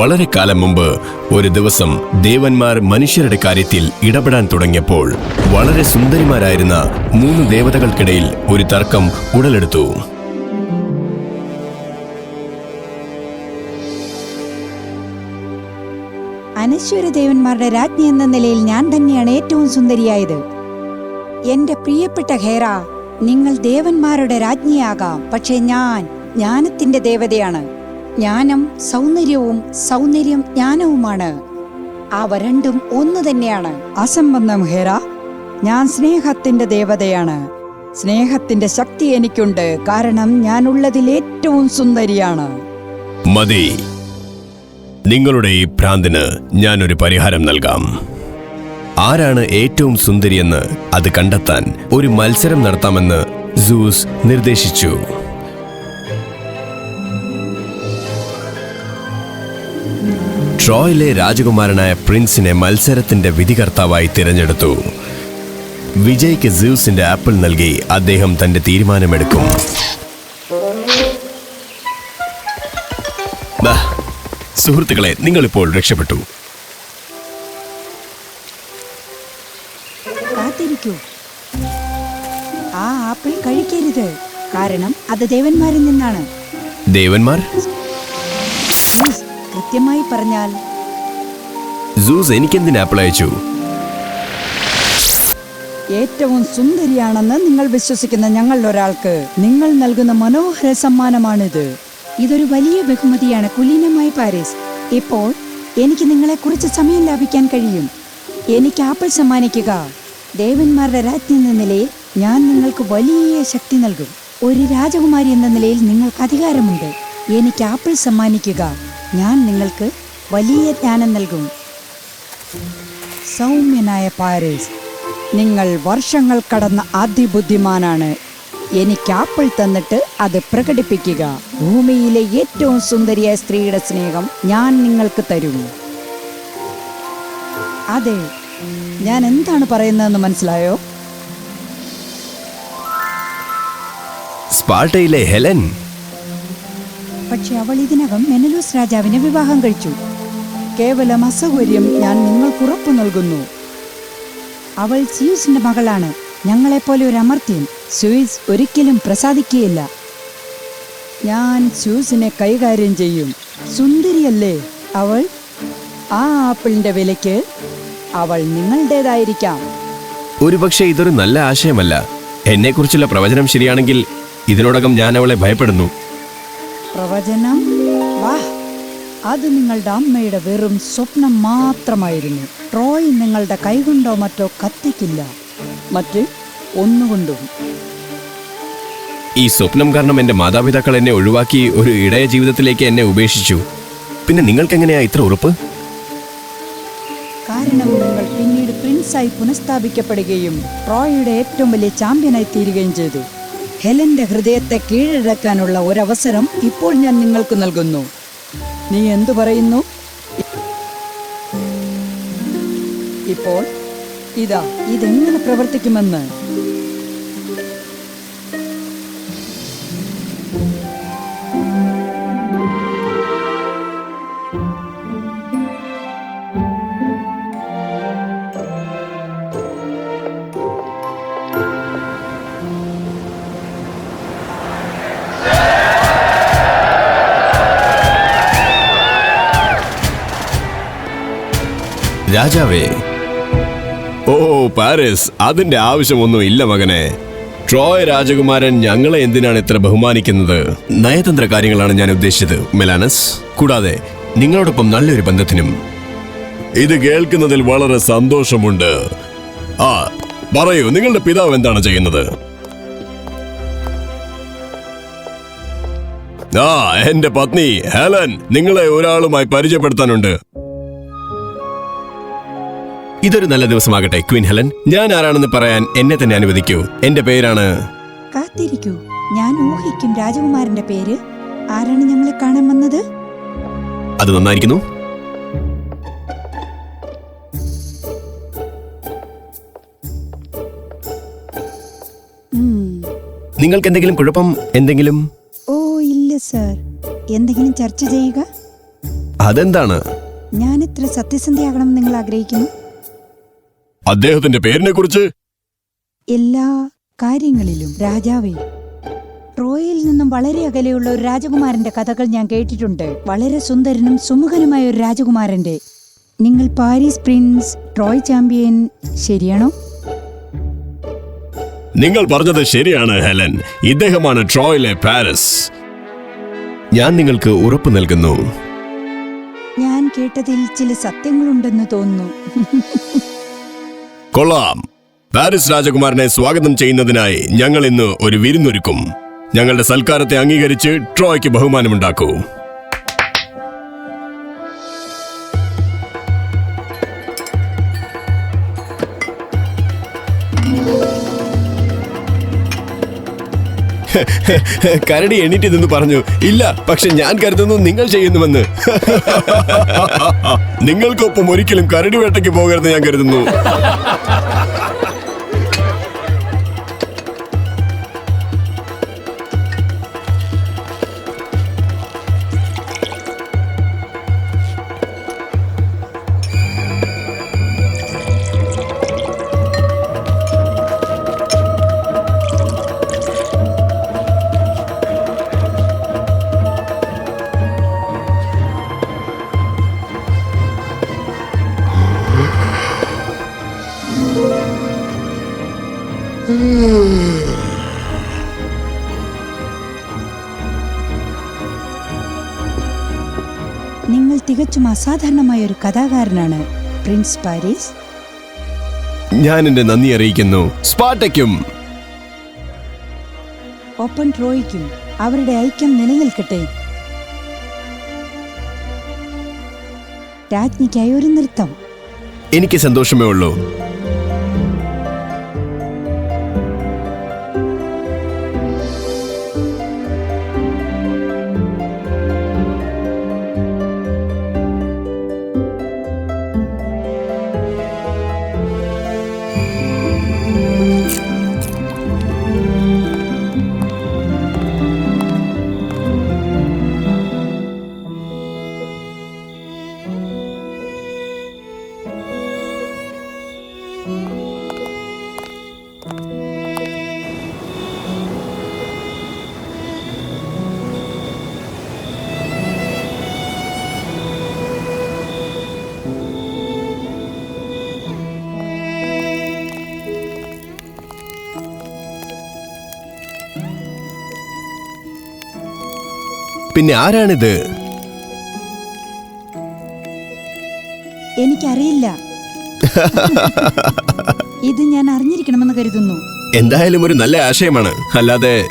വളരെ കാലം മുമ്പ് ഒരു ദിവസം ദേവന്മാർ മനുഷ്യരുടെ കാര്യത്തിൽ ഇടപെടാൻ തുടങ്ങിയപ്പോൾ വളരെ സുന്ദരിമാരായിരുന്ന മൂന്ന് ദേവതകൾക്കിടയിൽ ഒരു തർക്കം ഉടലെടുത്തു. അനശ്വര ദേവന്മാരുടെ രാജ്ഞി എന്ന നിലയിൽ ഞാൻ തന്നെയാണ് ഏറ്റവും സുന്ദരിയായത്. എന്റെ പ്രിയപ്പെട്ട ഹേറ നിങ്ങൾ ദേവന്മാരുടെ രാജ്ഞിയാകാം. പക്ഷേ ഞാൻ ജ്ഞാനത്തിന്റെ ദേവതയാണ്. ജ്ഞാനം സൗന്ദര്യവും സൗന്ദര്യം ജ്ഞാനവുമാണ്. അവ രണ്ടും ഒന്ന് തന്നെയാണ്. അസംബന്ധം ഹേറ ഞാൻ സ്നേഹത്തിന്റെ ദേവതയാണ്. സ്നേഹത്തിന്റെ ശക്തി എനിക്കുണ്ട്. കാരണം ഞാൻ ഉള്ളതിൽ ഏറ്റവും സുന്ദരിയാണ്. മതി. നിങ്ങളുടെ ഈ ഭ്രാന്തിന് ഞാനൊരു പരിഹാരം നൽകാം. ആരാണ് ഏറ്റവും സുന്ദരിയെന്ന് അത് കണ്ടെത്താൻ ഒരു മത്സരം നടത്താമെന്ന് സൂസ് നിർദ്ദേശിച്ചു. ട്രോയിലെ രാജകുമാരനായ പ്രിൻസിനെ മത്സരത്തിന്റെ വിധികർത്താവായി തിരഞ്ഞെടുത്തു. വിജയ്ക്ക് സൂസിന്റെ ആപ്പിൾ നൽകി അദ്ദേഹം തന്റെ തീരുമാനമെടുക്കും. സുഹൃത്തുക്കളെ നിങ്ങളിപ്പോൾ രക്ഷപ്പെട്ടു. കാത്തിരിക്കൂ. ആ ആപ്പിൾ കഴിക്കരുത്. കാരണം അത് ദേവന്മാരിൽ നിന്നാണ്. ദേവന്മാർ? കൃത്യമായി പറഞ്ഞാൽ സൂസ് എനിക്കെന്തിന് ആപ്പിൾ അയച്ചു? ഏറ്റവും സുന്ദരിയാണെന്ന് നിങ്ങൾ വിശ്വസിക്കുന്ന ഞങ്ങളിൽ ഒരാൾക്ക് നിങ്ങൾ നൽകുന്ന മനോഹര സമ്മാനമാണിത്. ഇതൊരു വലിയ ബഹുമതിയാണ് കുലീനമായി പാരീസ്. ഇപ്പോൾ എനിക്ക് നിങ്ങളെ കുറച്ച് സമയം ലാഭിക്കാൻ കഴിയും. എനിക്ക് ആപ്പിൾ സമ്മാനിക്കുക. ദേവന്മാരുടെ രാജ്ഞി എന്ന നിലയിൽ ഞാൻ നിങ്ങൾക്ക് വലിയ ശക്തി നൽകും. ഒരു രാജകുമാരി എന്ന നിലയിൽ നിങ്ങൾക്ക് അധികാരമുണ്ട്. എനിക്ക് ആപ്പിൾ സമ്മാനിക്കുക. ഞാൻ നിങ്ങൾക്ക് വലിയ ജ്ഞാനം നൽകും. സൗമ്യനായ പാരീസ് നിങ്ങൾ വർഷങ്ങൾ കടന്ന അതിബുദ്ധിമാനാണ് എനിക്ക് ആപ്പിൾ തന്നിട്ട് അത് പ്രകടിപ്പിക്കുക. ഭൂമിയിലെ ഏറ്റവും സുന്ദരിയായ സ്ത്രീയുടെ സ്നേഹം ഞാൻ നിങ്ങൾക്ക് തരും. അതെ ഞാൻ എന്താണ് പറയുന്നതെന്ന് മനസ്സിലായോ? സ്പാർട്ടയിലെ ഹെലൻ പക്ഷെ അവൾ ഇതിനകം മെനലൂസ് രാജാവിനെ വിവാഹം കഴിച്ചു. കേവലം അസൗകര്യം ഞാൻ നിങ്ങൾക്ക് ഉറപ്പു നൽകുന്നു. അവൾ സ്യൂസിന്റെ മകളാണ്. ഞങ്ങളെപ്പോലെ ഒരു അമർത്യൻ സ്യൂസ് ഒരിക്കലും പ്രസാദിക്കുകയില്ല. ഞാൻ സ്യൂസിനെ കൈകാര്യം ചെയ്യും. സുന്ദരിയല്ലേ അവൾ? ആ ആപ്പിളിന്റെ വിലയ്ക്ക് അവൾ നിങ്ങളുടേതായിരിക്കാം. ഒരുപക്ഷെ ഇതൊരു നല്ല ആശയമല്ല. എന്നെക്കുറിച്ചുള്ള പ്രവചനം ശരിയാണെങ്കിൽ ഇതിനോടകം ഞാൻ അവളെ ഭയപ്പെടുന്നു. പ്രവചനം? വാഹ് അത് നിങ്ങളുടെ അമ്മയുടെ വെറും സ്വപ്നം മാത്രമായിരുന്നു. ട്രോയ് നിങ്ങളുടെ കൈകൊണ്ടോ മറ്റോ കത്തിക്കില്ല. മറ്റ് ഒന്നുകൊണ്ടും. ഈ സ്വപ്നം കാരണം എന്റെ മാതാപിതാക്കൾ എന്നെ ഒഴിവാക്കി ഒരു ഇടയ ജീവിതത്തിലേക്ക് എന്നെ ഉപേക്ഷിച്ചു. പിന്നെ നിങ്ങൾക്ക് എങ്ങനെയാ ഇത്ര ഉറപ്പ്? കാരണം നിങ്ങൾ പിന്നീട് പ്രിൻസായി പുനഃസ്ഥാപിക്കപ്പെടുകയും ട്രോയുടെ ഏറ്റവും വലിയ ചാമ്പ്യനായി തീരുകയും ചെയ്തു. ഹെലന്റെ ഹൃദയത്തെ കീഴടക്കാനുള്ള ഒരവസരം ഇപ്പോൾ ഞാൻ നിങ്ങൾക്ക് നൽകുന്നു. നീ എന്തു പറയുന്നു? ഇപ്പോൾ ഇതാ ഇതെങ്ങനെ പ്രവർത്തിക്കുമെന്ന്. രാജാവേ. ഓ പാരീസ് അതിന്റെ ആവശ്യമൊന്നും ഇല്ല മകനെ. ട്രോയ് രാജകുമാരൻ ഞങ്ങളെ എന്തിനാണ് ഇത്ര ബഹുമാനിക്കുന്നത്? നയതന്ത്ര കാര്യങ്ങളാണ് ഞാൻ ഉദ്ദേശിച്ചത് മെലാനസ്. കൂടാതെ നിങ്ങളോടൊപ്പം നല്ലൊരു ബന്ധത്തിനും. ഇത് കേൾക്കുന്നതിൽ വളരെ സന്തോഷമുണ്ട്. ആ പറയൂ നിങ്ങളുടെ പിതാവ് എന്താണ് ചെയ്യുന്നത്? ആ എന്റെ പത്നി ഹെലൻ നിങ്ങളെ ഒരാളുമായി പരിചയപ്പെടുത്താനുണ്ട്. ഇതൊരു നല്ല ദിവസമാകട്ടെ ക്വീൻ ഹെലൻ. ഞാൻ ആരാണെന്ന് പറയാൻ എന്നെ തന്നെ അനുവദിക്കൂ. എന്റെ പേരാണ് കാത്തിരിക്കൂ. ഞാൻ ഊഹിക്കും രാജകുമാരന്റെ പേര്. ആരാണ് ഞങ്ങളെ കാണാൻ വന്നത്? അത് നന്നായിരിക്കുന്നു. നിങ്ങൾക്ക് എന്തെങ്കിലും കുഴപ്പം? എന്തെങ്കിലും? ഓ ഇല്ല സർ. എന്തെങ്കിലും ചർച്ച ചെയ്യുക? അതെന്താണ്? ഞാൻ എത്ര സത്യസന്ധിയാകണം നിങ്ങൾ ആഗ്രഹിക്കുന്നു. അദ്ദേഹത്തിന്റെ പേരിനെ കുറിച്ച് എല്ലാ കാര്യങ്ങളിലും രാജാവേ ട്രോയിൽ നിന്നും വളരെ അകലെയുള്ള ഒരു രാജകുമാരന്റെ കഥകൾ ഞാൻ കേട്ടിട്ടുണ്ട്. വളരെ സുന്ദരനും സുമുഖനുമായ ഒരു രാജകുമാരന്റെ. നിങ്ങൾ പാരീസ് പ്രിൻസ് ട്രോയ് ചാമ്പ്യൻ ശരിയാണോ? നിങ്ങൾ പറഞ്ഞത് ശരിയാണ് ഹെലൻ. ഇദ്ദേഹമാണ് ട്രോയിലെ പാരീസ്. ഞാൻ നിങ്ങൾക്ക് ഉറപ്പ് നൽകുന്നു. ഞാൻ കേട്ടതിൽ ചില സത്യങ്ങളുണ്ടെന്ന് തോന്നുന്നു. കൊള്ളാം. പാരിസ് രാജകുമാരനെ സ്വാഗതം ചെയ്യുന്നതിനായി ഞങ്ങൾ ഇന്ന് ഒരു വിരുന്നൊരുക്കും. ഞങ്ങളുടെ സൽക്കാരത്തെ അംഗീകരിച്ച് ട്രോയ്ക്ക് ബഹുമാനമുണ്ടാക്കൂ. കരടി എണീറ്റ് നിന്ന് പറഞ്ഞു ഇല്ല പക്ഷെ ഞാൻ കരുതുന്നു നിങ്ങൾ ചെയ്യുന്നുവെന്ന്. നിങ്ങൾക്കൊപ്പം ഒരിക്കലും കരടി വേട്ടയ്ക്ക് പോകരുത് ഞാൻ കരുതുന്നു. തികച്ചും അസാധാരണമായ ഒരു കഥാകാരനാണ് പ്രിൻസ് പാരീസ്. ഞാൻ എന്റെ നന്ദി അറിയിക്കുന്നു. സ്പാട്ടയ്ക്കും ഒപ്പം ട്രോയ്ക്കും അവരുടെ ഐക്യം നിലനിൽക്കട്ടെ. രാജ്ഞിക്കായി ഒരു നൃത്തം. എനിക്ക് സന്തോഷമേ ഉള്ളൂ. പിന്നെ ആരാണിത്? എനിക്കറിയില്ല. ഇത് ഞാൻ അറിഞ്ഞിരിക്കണമെന്ന് കരുതുന്നു. എന്തായാലും ഒരു നല്ല ആശയമാണ്. അല്ലാതെ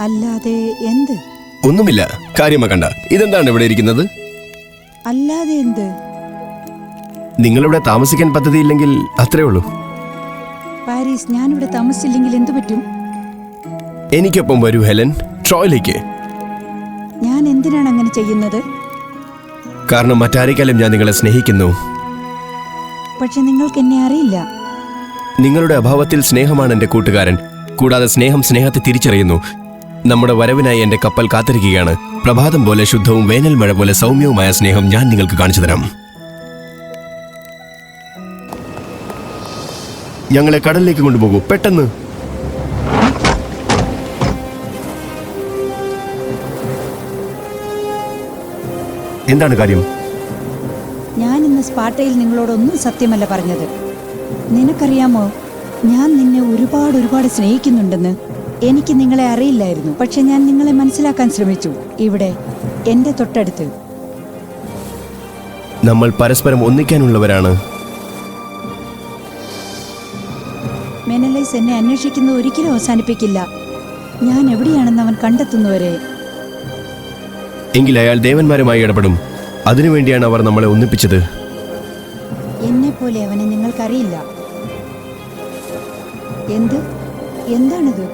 അല്ലാതെ എന്ത്? ഒന്നുമില്ല. കാര്യമാക്കണ്ട ഇതെന്താണ് ഇവിടെ ഇരിക്കുന്നത്? അല്ലാതെ എന്ത്? നിങ്ങളിവിടെ താമസിക്കാൻ പദ്ധതിയില്ലെങ്കിൽ അത്രേ ഉള്ളൂ. പാരീസ് ഞാനിവിടെ താമസിച്ചില്ലെങ്കിൽ എന്തു പറ്റും? എനിക്കൊപ്പം വരൂ ഹെലൻ. ട്രോയിലേക്ക്. എന്തിനാണ് അങ്ങനെ ചെയ്യുന്നത്? കാരണം മറ്റാരെക്കാളും ഞാൻ നിങ്ങളെ സ്നേഹിക്കുന്നു. പക്ഷെ നിങ്ങൾക്ക് എന്നെ അറിയില്ല. നിങ്ങളുടെ അഭാവത്തിൽ സ്നേഹമാണ് എന്റെ കൂട്ടുകാരൻ. കൂടാതെ സ്നേഹം സ്നേഹത്തെ തിരിച്ചറിയുന്നു. നമ്മുടെ വരവിനായി എന്റെ കപ്പൽ കാത്തിരിക്കുകയാണ്. പ്രഭാതം പോലെ ശുദ്ധവും വേനൽ മഴ പോലെ സൗമ്യവുമായ സ്നേഹം ഞാൻ നിങ്ങൾക്ക് കാണിച്ചു തരാം. ഞങ്ങളെ കടലിലേക്ക് കൊണ്ടുപോകൂ. പെട്ടെന്ന്. എന്താണ് കാര്യം? ഞാൻ ഇന്ന് സ്പാട്ടയിൽ നിങ്ങളോടൊന്നും സത്യമല്ല പറഞ്ഞത്. നിനക്കറിയാമോ? ഞാൻ നിന്നെ ഒരുപാട് ഒരുപാട് സ്നേഹിക്കുന്നുണ്ടെന്ന് എനിക്ക് നിങ്ങളെ അറിയില്ലായിരുന്നു. പക്ഷെ ഞാൻ നിങ്ങളെ മനസ്സിലാക്കാൻ ശ്രമിച്ചു. ഇവിടെ എന്റെ തൊട്ടടുത്ത്. നമ്മൾ പരസ്പരം ഒന്നിക്കാനുള്ളവരാണ്. മെനലൈസ് എന്നെ അന്വേഷിക്കുന്നത് ഒരിക്കലും അവസാനിപ്പിക്കില്ല. ഞാൻ എവിടെയാണെന്ന് അവൻ കണ്ടെത്തുന്നവരെ എങ്കിൽ അയാൾ ദേവന്മാരുമായി ഇടപെടും. അതിനുവേണ്ടിയാണ് അവർ നമ്മളെ ഒന്നിപ്പിച്ചത്. എന്നെ പോലെ അവനെ നിങ്ങൾക്കറിയില്ല. എന്ത്? എന്താണിത്?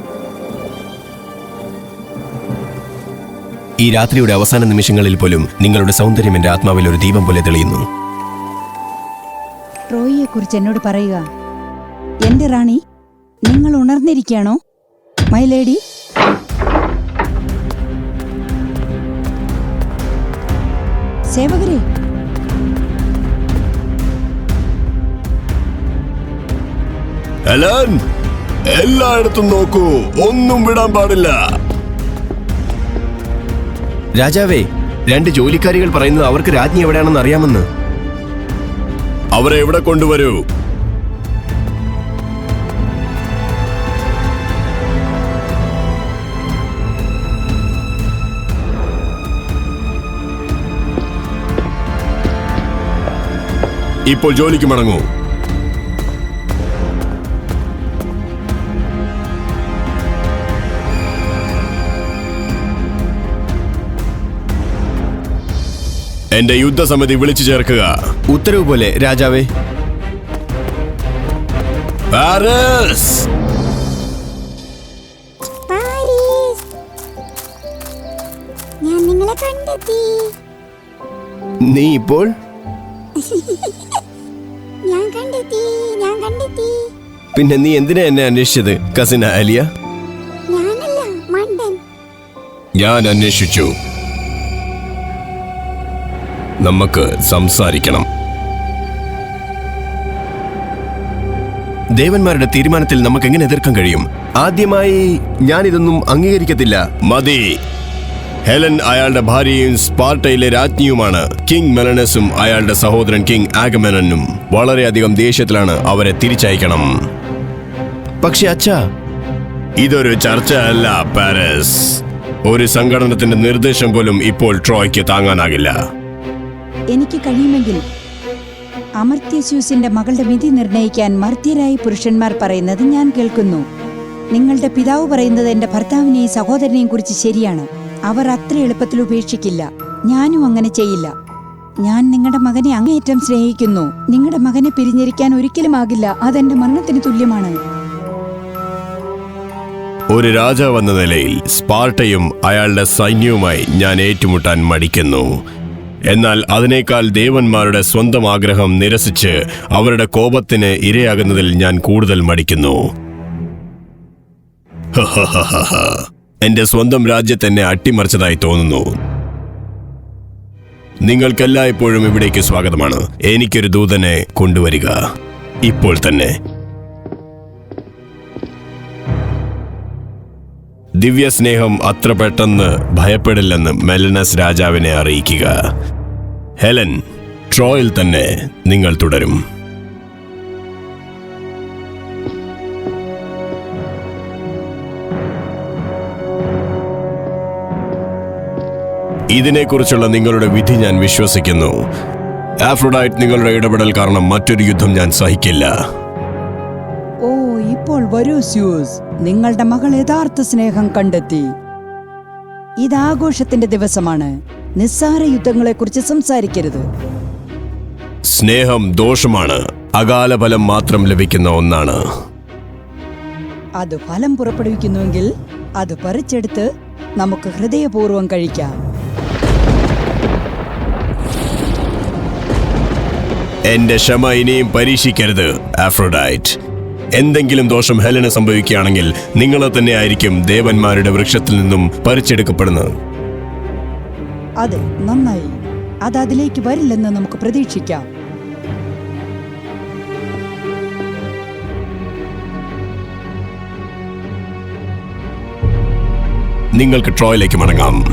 ഈ രാത്രിയുടെ അവസാന നിമിഷങ്ങളിൽ പോലും നിങ്ങളുടെ സൗന്ദര്യം എന്റെ ആത്മാവിൽ ഒരു ദീപം പോലെ തെളിയുന്നു. ട്രോയിയെ കുറിച്ച് എന്നോട് പറയുക. എന്റെ റാണി നിങ്ങൾ ഉണർന്നിരിക്കുകയാണോ? മൈ ലേഡി സേവകരെ ഹെലൻ എല്ലായിടത്തും നോക്കൂ. ഒന്നും വിടാൻ പാടില്ല. രാജാവേ രണ്ട് ജോലിക്കാരികൾ പറയുന്നത് അവർക്ക് രാജ്ഞി എവിടെയാണെന്ന് അറിയാമെന്ന്. അവരെ എവിടെ കൊണ്ടുവരൂ? ഇപ്പോൾ ജോലിക്ക് മടങ്ങൂ. എന്റെ യുദ്ധസമിതി വിളിച്ചു ചേർക്കുക. ഉത്തരവ് പോലെ രാജാവേ. പാരസ്! പാരീസ്! ഞാൻ നിങ്ങളെ കണ്ടെത്തി. നീ ഇപ്പോൾ ഞാൻ കണ്ടെത്തി ഞാൻ കണ്ടെത്തി. പിന്നെ നീ എന്തിനാ എന്നെ അന്വേഷിച്ചത് കസിന അലിയ? ഞാനല്ല മണ്ടൻ. ഞാൻ അന്വേഷിച്ചു. നമുക്ക് സംസാരിക്കണം. ദേവന്മാരുടെ തീരുമാനത്തിൽ നമുക്ക് എങ്ങനെ എതിർക്കാൻ കഴിയും? ആദ്യമായി ഞാനിതൊന്നും അംഗീകരിക്കത്തില്ല. മതി. ഹെലൻ അയാളുടെ ഭാര്യയും സ്പാർട്ടയിലെ രാജ്ഞിയുമാണ്. കിങ് മെലനസും അയാളുടെ സഹോദരൻ കിങ് ആഗമെനനും. വളരെയധികം ദേഷ്യത്തിലാണ് അവരെ തിരിച്ചയക്കണം. പക്ഷെ അച്ഛാ ഇതൊരു ചർച്ച അല്ല പാരസ്. ഒരു സംഘടനത്തിന്റെ നിർദ്ദേശം പോലും ഇപ്പോൾ ട്രോയ്ക്ക് താങ്ങാനാകില്ല. എനിക്ക് കഴിയുമെങ്കിൽ അമർത്യസ്യൂസിന്റെ മകളുടെ വിധി നിർണയിക്കാൻ മർത്യരായ പുരുഷന്മാർ പറയുന്നത് ഞാൻ കേൾക്കുന്നു. നിങ്ങളുടെ പിതാവ് പറയുന്നത് എന്റെ ഭർത്താവിനെയും സഹോദരനെയും കുറിച്ച് ശരിയാണ്. അവർ അത്ര എളുപ്പത്തിൽ ഉപേക്ഷിക്കില്ല. ഞാനും അങ്ങനെ ചെയ്യില്ല. ഞാൻ നിങ്ങളുടെ മകനെ അങ്ങേയറ്റം സ്നേഹിക്കുന്നു. നിങ്ങളുടെ മകനെ പിരിഞ്ഞിരിക്കാൻ ഒരിക്കലും ആകില്ല. അതെന്റെ മരണത്തിന് തുല്യമാണ്. ഒരു രാജാവെന്ന നിലയിൽ സ്പാർട്ടയും അയാളുടെ സൈന്യവുമായി ഞാൻ ഏറ്റുമുട്ടാൻ മടിക്കുന്നു. എന്നാൽ അതിനേക്കാൾ ദേവന്മാരുടെ സ്വന്തം ആഗ്രഹം നിരസിച്ച് അവരുടെ കോപത്തിന് ഇരയാകുന്നതിൽ ഞാൻ കൂടുതൽ മടിക്കുന്നു. ഹഹഹഹഹ. എന്റെ സ്വന്തം രാജ്യത്തെന്നെ അട്ടിമറിച്ചതായി തോന്നുന്നു. നിങ്ങൾക്കെല്ലായ്പ്പോഴും ഇവിടേക്ക് സ്വാഗതമാണ്. എനിക്കൊരു ദൂതനെ കൊണ്ടുവരിക. ഇപ്പോൾ തന്നെ. ദിവ്യസ്നേഹം അത്ര പെട്ടെന്ന് ഭയപ്പെടില്ലെന്ന് മെലനസ് രാജാവിനെ അറിയിക്കുക. ഹെലൻ ട്രോയിൽ തന്നെ നിങ്ങൾ തുടരും. ഇതിനെക്കുറിച്ചുള്ള നിങ്ങളുടെ വിധി ഞാൻ വിശ്വസിക്കുന്നു. ആഫ്രോഡൈറ്റ് നിങ്ങളുടെ ഇടപെടൽ കാരണം മറ്റൊരു യുദ്ധം ഞാൻ സഹിക്കില്ല. ഓ ഇപ്പോൾ വരൂ സ്യൂസ്. നിങ്ങളുടെ മകൾ യഥാർത്ഥ സ്നേഹം കണ്ടെത്തി. ഇത് ആഘോഷത്തിന്റെ ദിവസമാണ്. നിസ്സാര യുദ്ധങ്ങളെക്കുറിച്ച് സംസാരിക്കരുത്. സ്നേഹം ദോഷമാണ്. അകാല ഫലം മാത്രം ലഭിക്കുന്ന ഒന്നാണ്. അത് ഫലം പുറപ്പെടുവിക്കുന്നുവെങ്കിൽ അത് പറിച്ചെടുത്ത് നമുക്ക് ഹൃദയപൂർവം കഴിക്കാം. എന്റെ ക്ഷമ ഇനിയും പരീക്ഷിക്കരുത് ആഫ്രോഡൈറ്റ്. എന്തെങ്കിലും ദോഷം ഹെലന് സംഭവിക്കുകയാണെങ്കിൽ നിങ്ങളെ തന്നെ ആയിരിക്കും ദേവന്മാരുടെ വൃക്ഷത്തിൽ നിന്നും പറിച്ചെടുക്കപ്പെടുന്നത്. അതെ നന്നായി. അത് അതിലേക്ക് വരില്ലെന്ന് നമുക്ക് പ്രതീക്ഷിക്കാം. നിങ്ങൾക്ക് ട്രോയിലേക്ക് മടങ്ങാം.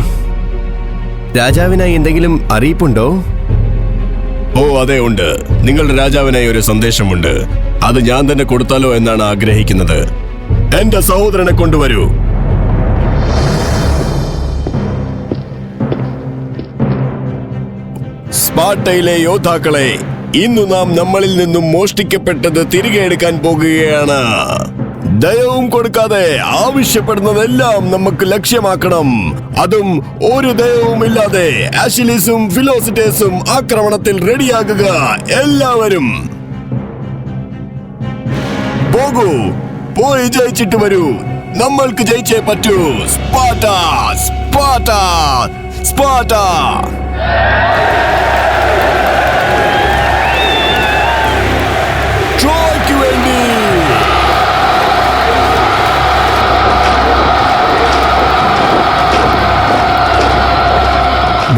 രാജാവിനായി എന്തെങ്കിലും അറിയിപ്പുണ്ടോ? ഓ അതെ ഉണ്ട്. നിങ്ങളുടെ രാജാവിനായി ഒരു സന്ദേശമുണ്ട്. അത് ഞാൻ തന്നെ കൊടുത്താലോ എന്നാണ് ആഗ്രഹിക്കുന്നത്. എന്റെ സഹോദരനെ കൊണ്ടുവരൂ. സ്പാർട്ടയിലെ യോദ്ധാക്കളെ ഇന്നു നാം നമ്മളിൽ നിന്നും മോഷ്ടിക്കപ്പെട്ടത് തിരികെ എടുക്കാൻ പോകുകയാണ്. ദയവും കൊടുക്കാതെ ആവശ്യപ്പെടുന്നതെല്ലാം നമുക്ക് ലക്ഷ്യമാക്കണം. അതും ഒരു ദയവും ഇല്ലാതെ ആഷിലിസും ഫിലോസിറ്റേസും ആക്രമണത്തിൽ റെഡിയാകുക എല്ലാവരും. പോകൂ. പോയി ജയിച്ചിട്ട് വരൂ. നമ്മൾക്ക് ജയിച്ചേ പറ്റൂ. Sparta Sparta Sparta.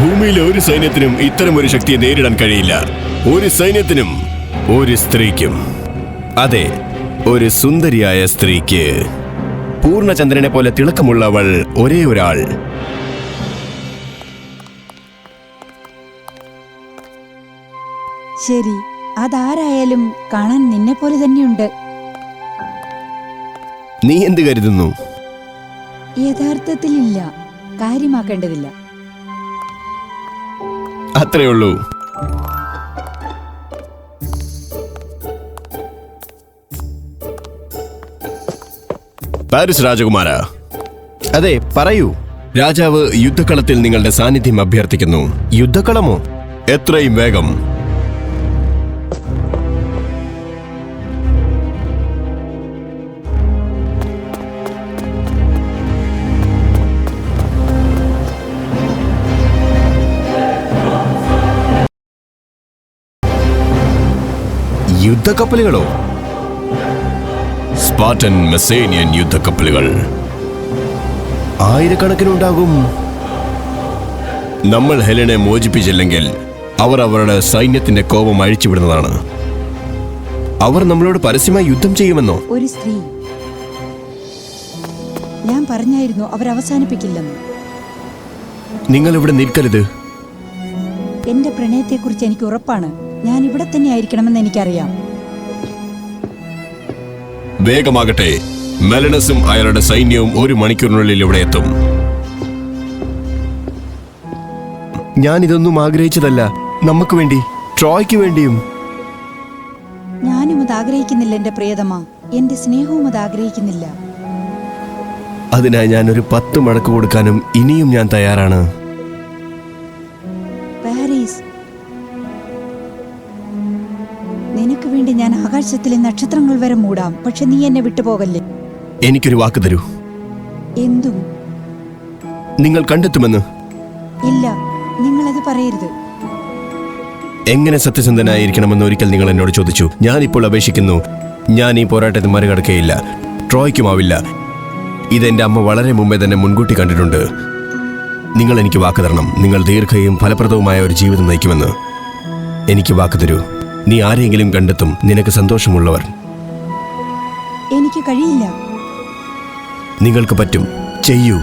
ഭൂമിയിലെ ഒരു സൈന്യത്തിനും ഇത്തരം ഒരു ശക്തിയെ നേരിടാൻ കഴിയില്ല. ഒരു സൈന്യത്തിനും ഒരു സ്ത്രീക്കും. അതെ ഒരു സുന്ദരിയായ സ്ത്രീക്ക്. പൂർണചന്ദ്രനെ പോലെ തിളക്കമുള്ളവൾ ഒരേ ഒരാൾ. ശരി അതാരായാലും കാണാൻ നിന്നെ പോലെ തന്നെയുണ്ട്. നീ എന്ത് കരുതുന്നു? യഥാർത്ഥത്തിലില്ല കാര്യമാക്കേണ്ടതില്ല. അത്രേ ഉള്ളൂ പാരിസ് രാജകുമാര. അതെ പറയൂ. രാജാവ് യുദ്ധക്കളത്തിൽ നിങ്ങളുടെ സാന്നിധ്യം അഭ്യർത്ഥിക്കുന്നു. യുദ്ധക്കളമോ? എത്രയും വേഗം. യുദ്ധക്കപ്പലുകളോ? സ്പാർട്ടൻ മെസേനിയൻ യുദ്ധക്കപ്പലുകൾ. ആയിരക്കണക്കിനുണ്ടാകും. നമ്മൾ ഹെലനെ മോചിപ്പിച്ചില്ലെങ്കിൽ അവർ അവരുടെ സൈന്യത്തിന്റെ കോപം അഴിച്ചുവിടുന്നതാണ്. അവർ നമ്മളോട് പരസ്യമായി യുദ്ധം ചെയ്യുമെന്നോ? ഒരു സ്ത്രീ. ഞാൻ പറഞ്ഞായിരുന്നു അവർ അവസാനിപ്പിക്കില്ലെന്ന്. നിങ്ങൾ ഇവിടെ നിൽക്കരുത്. എന്റെ പ്രണയത്തെക്കുറിച്ച് എനിക്ക് ഉറപ്പാണ്. ഞാൻ ഇവിടെ തന്നെ ആയിരിക്കണമെന്ന് എനിക്കറിയാം. വേഗമാകട്ടെ. മെലനസും അയാളുടെ സൈന്യവും ഒരു മണിക്കൂറിനുള്ളിൽ ഇവിടെ എത്തും. ഞാൻ ഇതൊന്നും ആഗ്രഹിച്ചതല്ല. നമുക്ക് വേണ്ടി ട്രോയ്ക്ക് വേണ്ടിയും. ഞാനും അത് ആഗ്രഹിക്കുന്നില്ല എന്റെ പ്രിയതമ. എന്റെ സ്നേഹവും അത് ആഗ്രഹിക്കുന്നില്ല. അതിനായി ഞാൻ ഒരു പത്ത് മടക്ക് കൊടുക്കാനും ഇനിയും ഞാൻ തയ്യാറാണ്. ആകാശത്തിലെ നക്ഷത്രങ്ങൾ വരെ മൂടാം. പക്ഷെ നീ എന്നെ വിട്ടുപോകല്ലേ? എനിക്കൊരു വാക്ക് തരൂ. എന്തും? നിങ്ങൾ കണ്ടെത്തുമെന്ന്? ഇല്ല നിങ്ങളത് പറയരുത്. എങ്ങനെ സത്യസന്ധനായിരിക്കണമെന്ന് ഒരിക്കൽ നിങ്ങൾ എന്നോട് ചോദിച്ചു. ഞാൻ ഇപ്പോൾ അപേക്ഷിക്കുന്നു ഞാൻ ഈ പോരാട്ടത്തിൽ മറികടക്കുകയില്ല ട്രോയ്ക്കുമാവില്ല. ഇതെന്റെ അമ്മ വളരെ മുമ്പേ തന്നെ മുൻകൂട്ടി കണ്ടിട്ടുണ്ട്. നിങ്ങൾ എനിക്ക് വാക്ക് തരണം. നിങ്ങൾ ദീർഘയും ഫലപ്രദവുമായ ഒരു ജീവിതം നയിക്കുമെന്ന്. എനിക്ക് വാക്ക് തരൂ. നീ ആരെങ്കിലും കണ്ടെത്തും നിനക്ക് സന്തോഷമുള്ളവർ. എനിക്ക് കഴിയില്ല. നിങ്ങൾക്ക് പറ്റും. ചെയ്യൂ.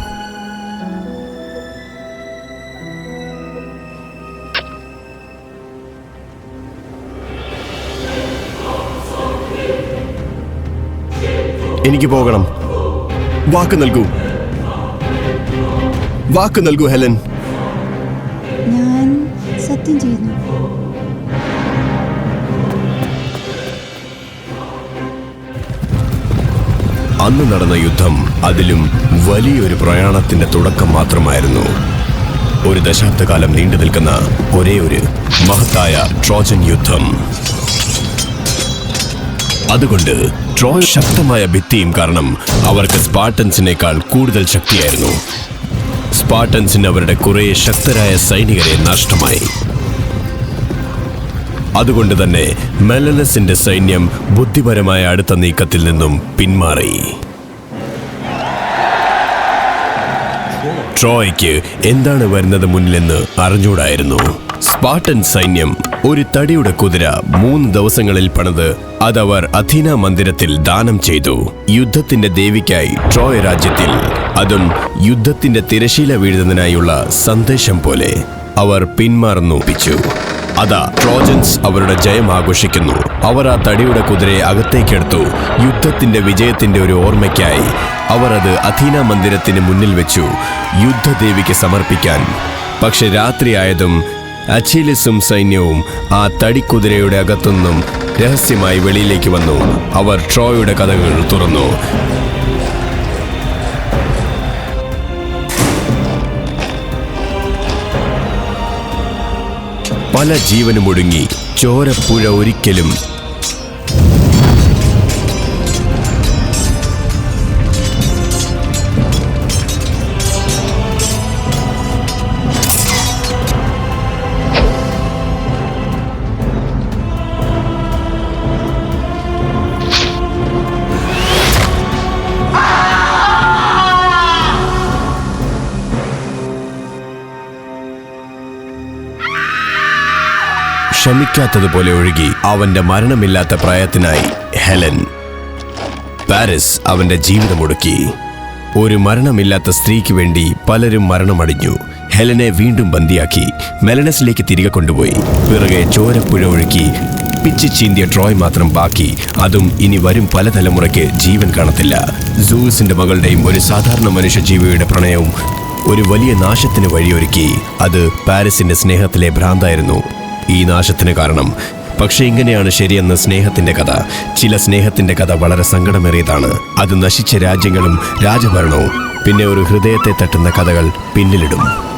എനിക്ക് പോകണം. വാക്ക് നൽകൂ. വാക്ക് നൽകൂ ഹെലൻ. ഞാൻ സത്യം ചെയ്യുന്നു. അന്ന് നടന്ന യുദ്ധം അതിലും വലിയൊരു പ്രയാണത്തിന്റെ തുടക്കം മാത്രമായിരുന്നു. ഒരു ദശാബ്ദകാലം നീണ്ടു നിൽക്കുന്ന ഒരേ ഒരു മഹത്തായ ട്രോജൻ യുദ്ധം. അതുകൊണ്ട് ട്രോയ് ശക്തമായ ഭിത്തിയും കാരണം അവർക്ക് സ്പാർട്ടൻസിനേക്കാൾ കൂടുതൽ ശക്തിയായിരുന്നു. സ്പാർട്ടൻസിന് അവരുടെ കുറെ ശക്തരായ സൈനികരെ നഷ്ടമായി. അതുകൊണ്ട് തന്നെ മെലനസിന്റെ സൈന്യം ബുദ്ധിപരമായ അടുത്ത നീക്കത്തിൽ നിന്നും പിന്മാറി. ട്രോയ്ക്ക് എന്താണ് വരുന്നത് മുന്നിലെന്ന് അറിഞ്ഞൂടായിരുന്നു സ്പാർട്ടൻ സൈന്യം ഒരു തടിയുടെ കുതിര മൂന്ന് ദിവസങ്ങളിൽ പണിത് അതവർ അഥീന മന്ദിരത്തിൽ ദാനം ചെയ്തു. യുദ്ധത്തിന്റെ ദേവിക്കായി ട്രോയ് രാജ്യത്തിൽ അതും യുദ്ധത്തിന്റെ തിരശീല വീഴുന്നതിനായുള്ള സന്ദേശം പോലെ അവർ പിന്മാറുന്നു അതാ ട്രോജൻസ് അവരുടെ ജയം ആഘോഷിക്കുന്നു. അവർ ആ തടിയുടെ കുതിരയെ അകത്തേക്കെടുത്തു. യുദ്ധത്തിന്റെ വിജയത്തിന്റെ ഒരു ഓർമ്മയ്ക്കായി അവർ അത് അഥീന മന്ദിരത്തിന് മുന്നിൽ വെച്ചു. യുദ്ധദേവിക്ക് സമർപ്പിക്കാൻ. പക്ഷെ രാത്രിയായതും അച്ചിലിസും സൈന്യവും ആ തടിക്കുതിരയുടെ അകത്തുനിന്നും രഹസ്യമായി വെളിയിലേക്ക് വന്നു. അവർ ട്രോയുടെ കഥകൾ തുറന്നു. പല ജീവനും ഒടുങ്ങി ചോരപ്പുഴ ഒരിക്കലും ശമിക്കാത്തതുപോലെ ഒഴുകി അവന്റെ മരണമില്ലാത്ത പ്രായത്തിനായി ഹെലൻ. പാരിസ് അവന്റെ ജീവിതം ഒടുക്കി. ഒരു മരണമില്ലാത്ത സ്ത്രീക്ക് വേണ്ടി പലരും മരണമടിഞ്ഞു. ഹെലനെ വീണ്ടും ബന്ദിയാക്കി. മെലനസിലേക്ക് തിരികെ കൊണ്ടുപോയി. പിറകെ ചോരപ്പുഴ ഒഴുക്കി. പിച്ചി ചീന്തിയ ട്രോയ് മാത്രം ബാക്കി അതും ഇനി വരും പല തലമുറയ്ക്ക് ജീവൻ കാണത്തില്ല. സൂസിന്റെ മകളുടെയും ഒരു സാധാരണ മനുഷ്യ ജീവിയുടെ പ്രണയവും ഒരു വലിയ നാശത്തിന് വഴിയൊരുക്കി. അത് പാരീസിന്റെ സ്നേഹത്തിലെ ഭ്രാന്തായിരുന്നു. ഈ നാശത്തിന് കാരണം. പക്ഷേ ഇങ്ങനെയാണ് ശരിയെന്ന സ്നേഹത്തിന്റെ കഥ. ചില സ്നേഹത്തിന്റെ കഥ വളരെ സങ്കടമേറിയതാണ്. അത് നശിച്ച രാജ്യങ്ങളും രാജഭരണവും പിന്നെ ഒരു ഹൃദയത്തെ തട്ടുന്ന കഥകൾ പിന്നിലിടും.